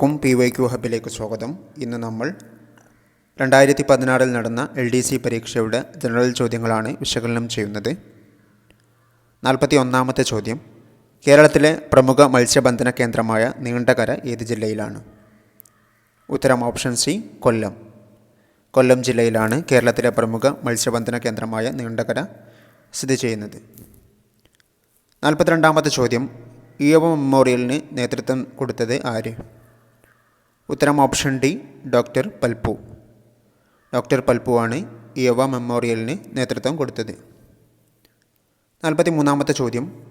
എല്ലാവർക്കും P Y Q ഹബിലേക്ക് സ്വാഗതം. ഇന്ന് നമ്മൾ രണ്ടായിരത്തി പതിനാറിൽ നടന്ന എൽ ഡി സി പരീക്ഷയുടെ ജനറൽ ചോദ്യങ്ങളാണ് വിശകലനം ചെയ്യുന്നത്. നാൽപ്പത്തി ഒന്നാമത്തെ ചോദ്യം. കേരളത്തിലെ പ്രമുഖ മത്സ്യബന്ധന കേന്ദ്രമായ നീണ്ടകര ഏത് ജില്ലയിലാണ്? ഉത്തരം ഓപ്ഷൻ സി കൊല്ലം. കൊല്ലം ജില്ലയിലാണ് കേരളത്തിലെ പ്രമുഖ മത്സ്യബന്ധന കേന്ദ്രമായ നീണ്ടകര സ്ഥിതി ചെയ്യുന്നത്. നാൽപ്പത്തിരണ്ടാമത്തെ ചോദ്യം. ഇയവ മെമ്മോറിയലിന് നേതൃത്വം കൊടുത്തത് ആര്? ഉത്തരം option D doctor Palpu. Doctor Palpu ആണ് യവ മെമ്മോറിയലിന് നേതൃത്വം കൊടുത്തത്. നാൽപ്പത്തി മൂന്നാമത്തെ ചോദ്യം.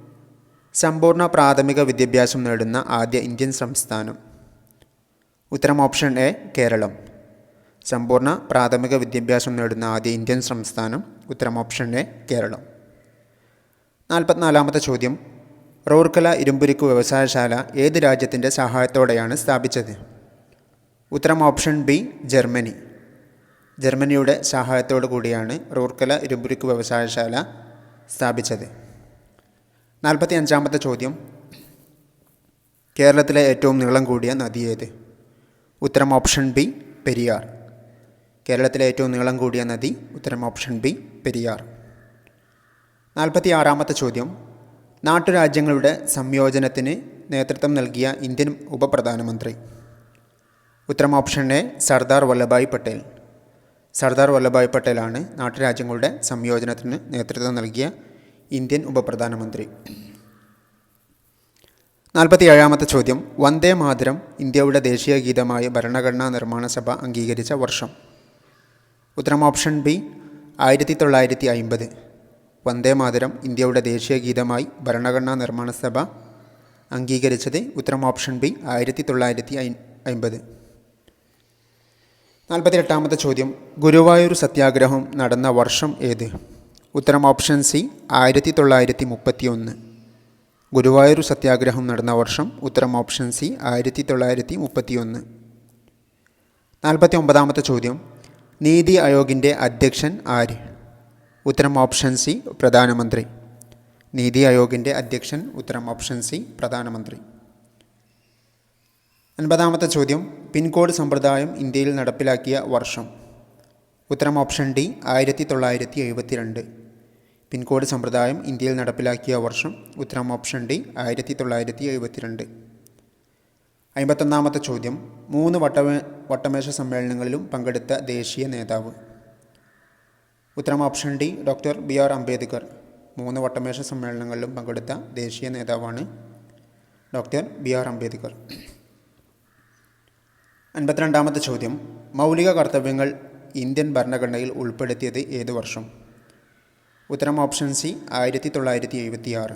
സമ്പൂർണ പ്രാഥമിക വിദ്യാഭ്യാസം നേടുന്ന ആദ്യ ഇന്ത്യൻ സംസ്ഥാനം. ഉത്തരം ഓപ്ഷൻ എ കേരളം. സമ്പൂർണ പ്രാഥമിക വിദ്യാഭ്യാസം നേടുന്ന ആദ്യ ഇന്ത്യൻ സംസ്ഥാനം. ഉത്തരം ഓപ്ഷൻ എ കേരളം. നാൽപ്പത്തിനാലാമത്തെ ചോദ്യം. റൂർക്കല ഇരുമ്പുരുക്ക് വ്യവസായശാല ഏത് രാജ്യത്തിന്റെ സഹായത്തോടെയാണ് സ്ഥാപിച്ചത്? ഉത്തരം ഓപ്ഷൻ ബി ജർമ്മനി. ജർമ്മനിയുടെ സഹായത്തോടു കൂടിയാണ് റൂർക്കല ഇരുമ്പുരുക്ക് വ്യവസായശാല സ്ഥാപിച്ചത്. നാൽപ്പത്തി അഞ്ചാമത്തെ ചോദ്യം. കേരളത്തിലെ ഏറ്റവും നീളം കൂടിയ നദി ഏത്? ഉത്തരം ഓപ്ഷൻ ബി പെരിയാർ. കേരളത്തിലെ ഏറ്റവും നീളം കൂടിയ നദി ഉത്തരം ഓപ്ഷൻ ബി പെരിയാർ. നാൽപ്പത്തി ആറാമത്തെ ചോദ്യം. നാട്ടുരാജ്യങ്ങളുടെ സംയോജനത്തിന് നേതൃത്വം നൽകിയ ഇന്ത്യൻ ഉപപ്രധാനമന്ത്രി ഉത്തരം ഓപ്ഷൻ എ സർദാർ വല്ലഭായ് പട്ടേൽ. സർദാർ വല്ലഭായ് പട്ടേലാണ് നാട്ടുരാജ്യങ്ങളുടെ സംയോജനത്തിന് നേതൃത്വം നൽകിയ ഇന്ത്യൻ ഉപപ്രധാനമന്ത്രി. നാൽപ്പത്തി ഏഴാമത്തെ ചോദ്യം വന്ദേ മാതരം ഇന്ത്യയുടെ ദേശീയ ഗീതമായ ഭരണഘടനാ നിർമ്മാണ സഭ അംഗീകരിച്ച വർഷം. ഉത്തരം ഓപ്ഷൻ ബി ആയിരത്തി തൊള്ളായിരത്തി അയിമ്പത് വന്ദേ മാതരം ഇന്ത്യയുടെ ദേശീയ ഗീതമായി ഭരണഘടനാ നിർമ്മാണ സഭ അംഗീകരിച്ചത് ഉത്തരം ഓപ്ഷൻ ബി ആയിരത്തി തൊള്ളായിരത്തി അയിമ്പത് നാൽപ്പത്തി എട്ടാമത്തെ ചോദ്യം. ഗുരുവായൂർ സത്യാഗ്രഹം നടന്ന വർഷം ഏത്? ഉത്തരം ഓപ്ഷൻ സി ആയിരത്തി തൊള്ളായിരത്തി മുപ്പത്തി ഒന്ന് ഗുരുവായൂർ സത്യാഗ്രഹം നടന്ന വർഷം ഉത്തരം ഓപ്ഷൻ സി ആയിരത്തി തൊള്ളായിരത്തി മുപ്പത്തി ഒന്ന് നാൽപ്പത്തി ഒമ്പതാമത്തെ ചോദ്യം. നീതി ആയോഗിന്റെ അധ്യക്ഷൻ ആര്? ഉത്തരം ഓപ്ഷൻ സി പ്രധാനമന്ത്രി. നീതി ആയോഗിന്റെ അധ്യക്ഷൻ ഉത്തരം ഓപ്ഷൻ സി പ്രധാനമന്ത്രി. അൻപതാമത്തെ ചോദ്യം. പിൻകോഡ് സമ്പ്രദായം ഇന്ത്യയിൽ നടപ്പിലാക്കിയ വർഷം. ഉത്തരം ഓപ്ഷൻ ഡി ആയിരത്തി തൊള്ളായിരത്തി എഴുപത്തി രണ്ട് പിൻകോഡ് സമ്പ്രദായം ഇന്ത്യയിൽ നടപ്പിലാക്കിയ വർഷം. ഉത്തരം ഓപ്ഷൻ ഡി ആയിരത്തി തൊള്ളായിരത്തി എഴുപത്തി രണ്ട് അമ്പത്തൊന്നാമത്തെ ചോദ്യം. മൂന്ന് വട്ടമേ വട്ടമേശ സമ്മേളനങ്ങളിലും പങ്കെടുത്ത ദേശീയ നേതാവ്. ഉത്തരം option D doctor B R Ambedkar. മൂന്ന് വട്ടമേശ സമ്മേളനങ്ങളിലും പങ്കെടുത്ത ദേശീയ നേതാവാണ് ഡോക്ടർ ബി ആർ അംബേദ്കർ. അൻപത്തിരണ്ടാമത്തെ ചോദ്യം. മൗലിക കർത്തവ്യങ്ങൾ ഇന്ത്യൻ ഭരണഘടനയിൽ ഉൾപ്പെടുത്തിയത് ഏത് വർഷം? ഉത്തരം ഓപ്ഷൻ സി ആയിരത്തി തൊള്ളായിരത്തി എഴുപത്തി ആറ്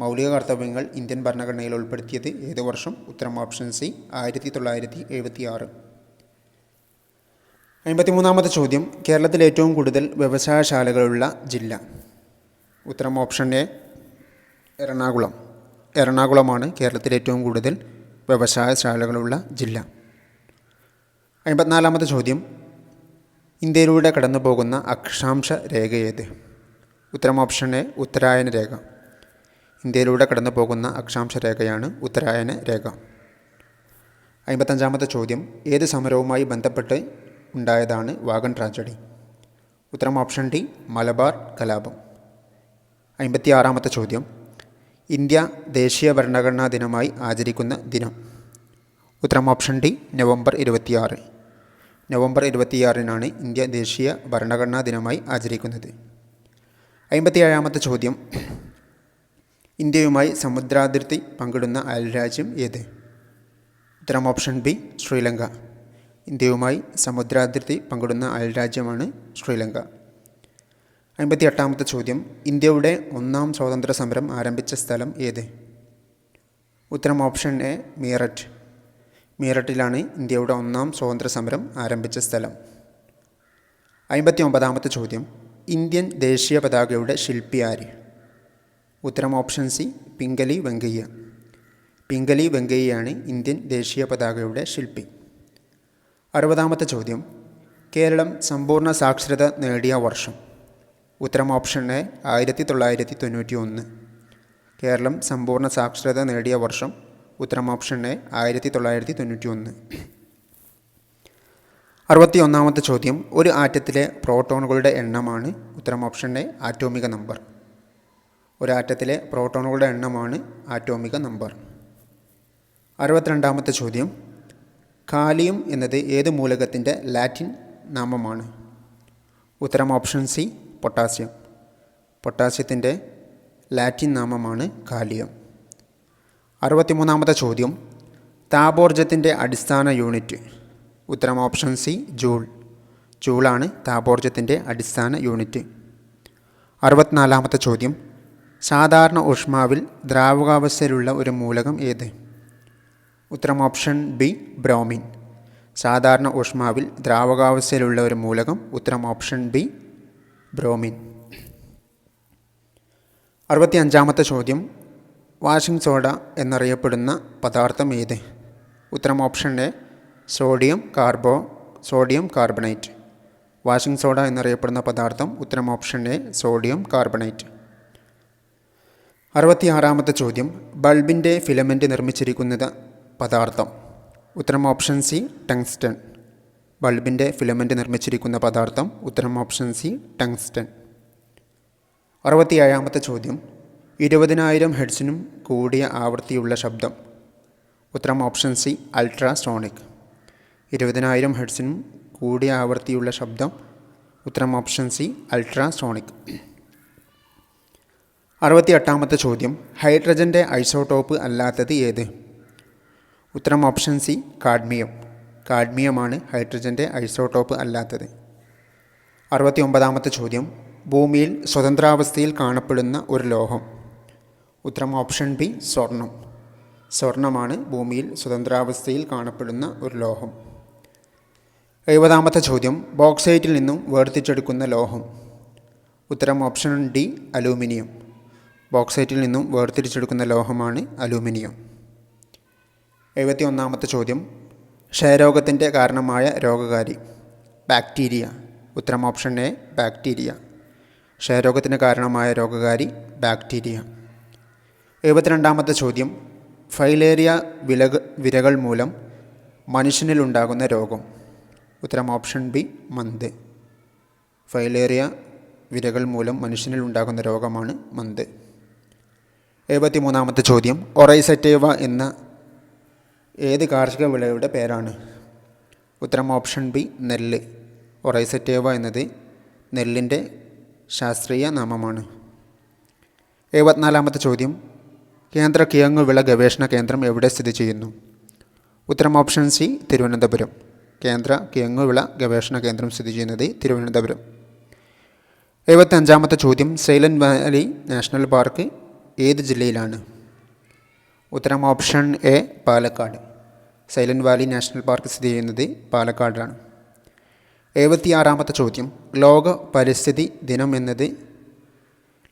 മൗലിക കർത്തവ്യങ്ങൾ ഇന്ത്യൻ ഭരണഘടനയിൽ ഉൾപ്പെടുത്തിയത് ഏത് വർഷം? ഉത്തരം ഓപ്ഷൻ സി ആയിരത്തി തൊള്ളായിരത്തി എഴുപത്തി ആറ് അമ്പത്തിമൂന്നാമത്തെ ചോദ്യം. കേരളത്തിൽ ഏറ്റവും കൂടുതൽ വ്യവസായശാലകളുള്ള ജില്ല? ഉത്തരം ഓപ്ഷൻ എ എറണാകുളം. എറണാകുളമാണ് കേരളത്തിൽ ഏറ്റവും കൂടുതൽ വ്യവസായശാലകളുള്ള ജില്ല. അമ്പത്തിനാലാമത്തെ ചോദ്യം. ഇന്ത്യയിലൂടെ കടന്നു പോകുന്ന അക്ഷാംശ രേഖ ഏത്? ഉത്തരം ഓപ്ഷൻ എ ഉത്തരായന രേഖ. ഇന്ത്യയിലൂടെ കടന്നു പോകുന്ന അക്ഷാംശ രേഖയാണ് ഉത്തരായന രേഖ. അമ്പത്തഞ്ചാമത്തെ ചോദ്യം. ഏത് സമരവുമായി ബന്ധപ്പെട്ട് ഉണ്ടായതാണ് വാഗൺ ട്രാജഡി? ഉത്തരം ഓപ്ഷൻ ഡി മലബാർ കലാപം. അമ്പത്തി ആറാമത്തെ ചോദ്യം. ഇന്ത്യ ദേശീയ ഭരണഘടനാ ദിനമായി ആചരിക്കുന്ന ദിനം. ഉത്തരം ഓപ്ഷൻ ഡി നവംബർ ഇരുപത്തിയാറ്. നവംബർ ഇരുപത്തിയാറിനാണ് ഇന്ത്യ ദേശീയ ഭരണഘടനാ ദിനമായി ആചരിക്കുന്നത്. അമ്പത്തിയേഴാമത്തെ ചോദ്യം. ഇന്ത്യയുമായി സമുദ്രാതിർത്തി പങ്കിടുന്ന അയൽരാജ്യം ഏത്? ഉത്തരം ഓപ്ഷൻ ബി ശ്രീലങ്ക. ഇന്ത്യയുമായി സമുദ്രാതിർത്തി പങ്കിടുന്ന അയൽരാജ്യമാണ് ശ്രീലങ്ക. അമ്പത്തി എട്ടാമത്തെ ചോദ്യം. ഇന്ത്യയുടെ ഒന്നാം സ്വാതന്ത്ര്യ സമരം ആരംഭിച്ച സ്ഥലം ഏത്? ഉത്തരം ഓപ്ഷൻ എ മീററ്റ്. മീററ്റിലാണ് ഇന്ത്യയുടെ ഒന്നാം സ്വാതന്ത്ര്യ സമരം ആരംഭിച്ച സ്ഥലം. അമ്പത്തി ഒമ്പതാമത്തെ ചോദ്യം. ഇന്ത്യൻ ദേശീയ പതാകയുടെ ശില്പി ആര്? ഉത്തരം ഓപ്ഷൻ സി പിംഗലി വെങ്കയ്യ. പിംഗലി വെങ്കയ്യയാണ് ഇന്ത്യൻ ദേശീയ പതാകയുടെ ശില്പി. അറുപതാമത്തെ ചോദ്യം. കേരളം സമ്പൂർണ സാക്ഷരത നേടിയ വർഷം. ഉത്തരം ഓപ്ഷൻ എ ആയിരത്തി തൊള്ളായിരത്തി തൊണ്ണൂറ്റി ഒന്ന് കേരളം സമ്പൂർണ സാക്ഷരത നേടിയ വർഷം ഉത്തരം ഓപ്ഷൻ എ ആയിരത്തി തൊള്ളായിരത്തി തൊണ്ണൂറ്റി ഒന്ന് അറുപത്തി ഒന്നാമത്തെ ചോദ്യം ഒരു ആറ്റത്തിലെ പ്രോട്ടോണുകളുടെ എണ്ണമാണ്. ഉത്തരം ഓപ്ഷൻ എ ആറ്റോമിക നമ്പർ. ഒരു ആറ്റത്തിലെ പ്രോട്ടോണുകളുടെ എണ്ണമാണ് ആറ്റോമിക നമ്പർ. അറുപത്തിരണ്ടാമത്തെ ചോദ്യം കാലിയം എന്നത് ഏത് മൂലകത്തിന്റെ ലാറ്റിൻ നാമമാണ്? ഉത്തരം ഓപ്ഷൻ സി പൊട്ടാസ്യം. പൊട്ടാസ്യത്തിന്റെ ലാറ്റിൻ നാമമാണ് കാലിയം. അറുപത്തിമൂന്നാമത്തെ ചോദ്യം. താപോർജത്തിന്റെ അടിസ്ഥാന യൂണിറ്റ്. ഉത്തരം ഓപ്ഷൻ സി ജൂൾ. ജൂളാണ് താപോർജത്തിന്റെ അടിസ്ഥാന യൂണിറ്റ്. അറുപത്തിനാലാമത്തെ ചോദ്യം. സാധാരണ ഊഷ്മാവിൽ ദ്രാവകാവസ്ഥയിലുള്ള ഒരു മൂലകം ഏത്? ഉത്തരം ഓപ്ഷൻ ബി ബ്രോമിൻ. സാധാരണ ഊഷ്മാവിൽ ദ്രാവകാവസ്ഥയിലുള്ള ഒരു മൂലകം ഉത്തരം ഓപ്ഷൻ ബി ബ്രോമിൻ. അറുപത്തി അഞ്ചാമത്തെ ചോദ്യം. വാഷിംഗ് സോഡ എന്നറിയപ്പെടുന്ന പദാർത്ഥം ഏത്? ഉത്തരം option A sodium carbo sodium carbonate. Washing soda എന്നറിയപ്പെടുന്ന പദാർത്ഥം ഉത്തരം ഓപ്ഷൻ എ സോഡിയം കാർബണേറ്റ്. അറുപത്തിയാറാമത്തെ ചോദ്യം ബൾബിന്റെ ഫിലമെന്റ് നിർമ്മിച്ചിരിക്കുന്നത് പദാർത്ഥം. ഉത്തരം ഓപ്ഷൻ സി ടങ്സ്റ്റൺ. ബൾബിന്റെ ഫിലമെന്റ് നിർമ്മിച്ചിരിക്കുന്ന പദാർത്ഥം ഉത്തരം ഓപ്ഷൻ സി ടങ്സ്റ്റൺ. അറുപത്തിയേഴാമത്തെ ചോദ്യം ഇരുപതിനായിരം ഹെഡ്സിനും കൂടിയ ആവൃത്തിയുള്ള ശബ്ദം. ഉത്തരം ഓപ്ഷൻ സി അൾട്രാസോണിക്. ഇരുപതിനായിരം ഹെഡ്സിനും കൂടിയ ആവൃത്തിയുള്ള ശബ്ദം. ഉത്തരം ഓപ്ഷൻ സി അൾട്രാസോണിക്. അറുപത്തി എട്ടാമത്തെ ചോദ്യം ഹൈഡ്രജന്റെ ഐസോടോപ്പ് അല്ലാത്തത് ഏത്? ഉത്തരം ഓപ്ഷൻ സി കാഡ്മിയം. കാഡ്മിയമാണ് ഹൈഡ്രജന്റെ ഐസോടോപ്പ് അല്ലാത്തത്. അറുപത്തി ഒമ്പതാമത്തെ ചോദ്യം ഭൂമിയിൽ സ്വതന്ത്രാവസ്ഥയിൽ കാണപ്പെടുന്ന ഒരു ലോഹം. ഉത്തരം ഓപ്ഷൻ ബി സ്വർണം. സ്വർണമാണ് ഭൂമിയിൽ സ്വതന്ത്രാവസ്ഥയിൽ കാണപ്പെടുന്ന ഒരു ലോഹം. എഴുപതാമത്തെ ചോദ്യം ബോക്സൈറ്റിൽ നിന്നും വേർതിച്ചെടുക്കുന്ന ലോഹം. ഉത്തരം ഓപ്ഷൻ ഡി അലൂമിനിയം. ബോക്സൈറ്റിൽ നിന്നും വേർതിരിച്ചെടുക്കുന്ന ലോഹമാണ് അലൂമിനിയം. എഴുപത്തി ഒന്നാമത്തെ ചോദ്യം ക്ഷയരോഗത്തിന്റെ കാരണമായ രോഗകാരി ബാക്ടീരിയ. ഉത്തരം ഓപ്ഷൻ എ ബാക്ടീരിയ. ക്ഷയരോഗത്തിന് കാരണമായ രോഗകാരി ബാക്ടീരിയ. എഴുപത്തിരണ്ടാമത്തെ ചോദ്യം. ഫൈലേറിയ വിലക വിരകൾ മൂലം മനുഷ്യനിലുണ്ടാകുന്ന രോഗം. ഉത്തരം ഓപ്ഷൻ ബി മന്ത്. ഫൈലേറിയ വിരകൾ മൂലം മനുഷ്യനിൽ ഉണ്ടാകുന്ന രോഗമാണ് മന്ത്. എഴുപത്തി മൂന്നാമത്തെ ചോദ്യം. ഒറൈസറ്റേവ എന്ന ഏത് കാർഷിക വിളയുടെ പേരാണ്? ഉത്തരം ഓപ്ഷൻ ബി നെല്ല്. ഒറൈസറ്റേവ എന്നത് നെല്ലിന്റെ ശാസ്ത്രീയ നാമമാണ്. എഴുപത്തിനാലാമത്തെ ചോദ്യം. കേന്ദ്ര കിഴങ്ങുവിള ഗവേഷണ കേന്ദ്രം എവിടെ സ്ഥിതി ചെയ്യുന്നു? ഉത്തരം ഓപ്ഷൻ സി തിരുവനന്തപുരം. കേന്ദ്ര കിഴങ്ങുവിള ഗവേഷണ കേന്ദ്രം സ്ഥിതി ചെയ്യുന്നത് തിരുവനന്തപുരം. എഴുപത്തഞ്ചാമത്തെ ചോദ്യം സൈലന്റ് വാലി നാഷണൽ പാർക്ക് ഏത് ജില്ലയിലാണ്? ഉത്തരം option A Palakkad. Silent valley national park സ്ഥിതി ചെയ്യുന്നത് പാലക്കാടാണ്. എഴുപത്തിയാറാമത്തെ ചോദ്യം ലോക പരിസ്ഥിതി ദിനം എന്നത്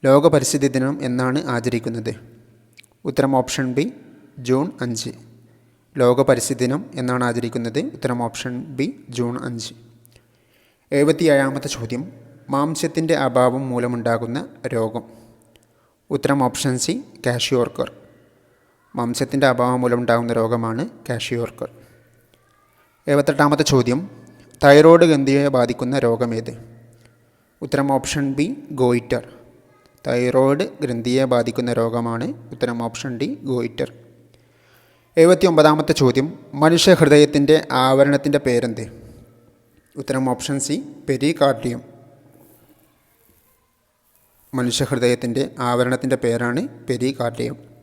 ലോക പരിസ്ഥിതി ദിനം എന്നാണ് ആചരിക്കുന്നത്. ഉത്തരം ഓപ്ഷൻ ബി ജൂൺ അഞ്ച്. ലോക പരിസ്ഥിതി ദിനം എന്നാണ് ആചരിക്കുന്നത്. ഉത്തരം ഓപ്ഷൻ ബി ജൂൺ അഞ്ച്. എഴുപത്തിയേഴാമത്തെ ചോദ്യം മാംസ്യത്തിന്റെ അഭാവം മൂലമുണ്ടാകുന്ന രോഗം. ഉത്തരം ഓപ്ഷൻ സി കാഷ്യോർക്കർ മാംസ്യത്തിന്റെ അഭാവം മൂലമുണ്ടാകുന്ന രോഗമാണ് കാഷ്യോർക്കർ എഴുപത്തെട്ടാമത്തെ ചോദ്യം തൈറോയ്ഡ് ഗ്രന്ഥിയെ ബാധിക്കുന്ന രോഗമേത് ഉത്തരം ഓപ്ഷൻ ബി ഗോയിറ്റർ. തൈറോയ്ഡ് ഗ്രന്ഥിയെ ബാധിക്കുന്ന രോഗമാണ് ഉത്തരം ഓപ്ഷൻ ഡി ഗോയിറ്റർ. എഴുപത്തി ഒമ്പതാമത്തെ ചോദ്യം മനുഷ്യഹൃദയത്തിന്റെ ആവരണത്തിന്റെ പേരെന്ത്? ഉത്തരം ഓപ്ഷൻ സി പെരികാർഡിയം. മനുഷ്യഹൃദയത്തിന്റെ ആവരണത്തിന്റെ പേരാണ് പെരികാർഡിയം.